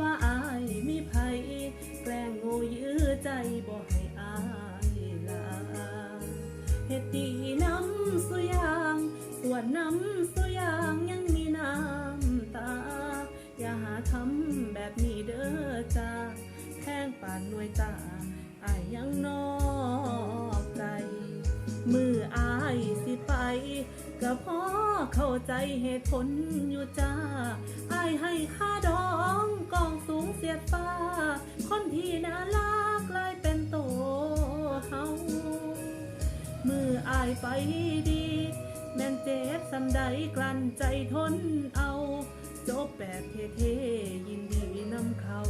ว่าอายมีภัยแกล้งโง่ยื้อใจบ่ให้อายลาเฮ็ดดีน้ำสุยางสวนน้ำสุยางยังมีน้ำตา อย่าหาทำแบบนี้เด้อจ้าแห้งป่านหน่วยตาอายยังนอกใจ มืออายสิไปก็พอเข้าใจเหตุผลอยู่จ้าอายให้ค่าดอ ดฟ้า คนที่น่ารักกลายเป็นโตเฮามืออายไปดี แม่นเจ็บสำใดกลั้นใจทนเอา จบแบบเท่ๆยินดีนำเขา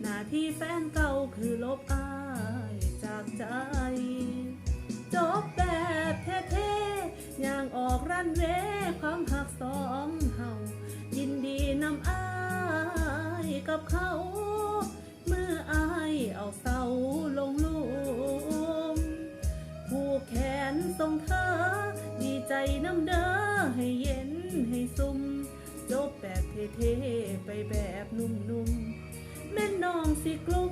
หน้าที่แฟนเก่าคือลบอายจากใจ จบแบบเท่ๆย่างออกรันเว น้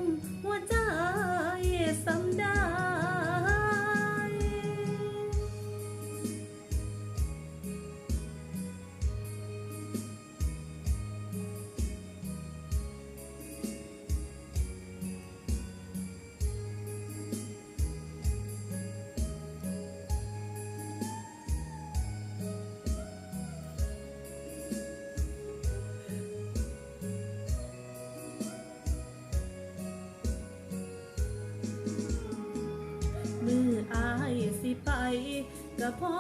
ก็พอ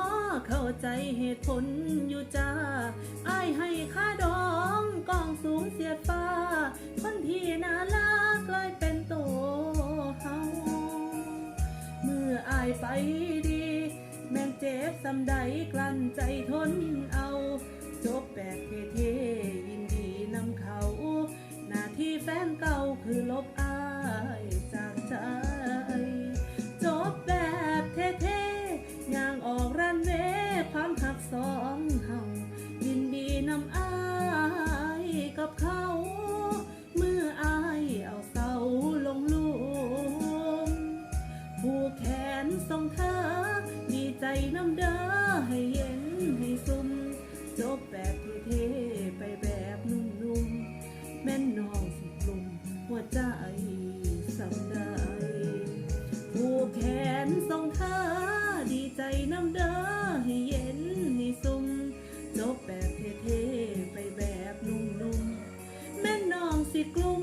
เข้าใจเหตุผลอยู่จ้าอายให้ค่าดองกองสูงเสียดฟ้า คนที่น่ารักกลายเป็นโตเฮาเมื่ออายไปดี แม่นเจ็บสำใดกลั้นใจทนเอา จบแบบเท่ๆยินดีนำเขา หน้าที่แฟนเก่าคือลบอายจาก เขา เมื่ออายเอาเสาลงลุมผูกแขนสองขาดีใจน้ำเด้อให้เย็นให้ซุ่มจบแบบเท่ สิกลุ่ม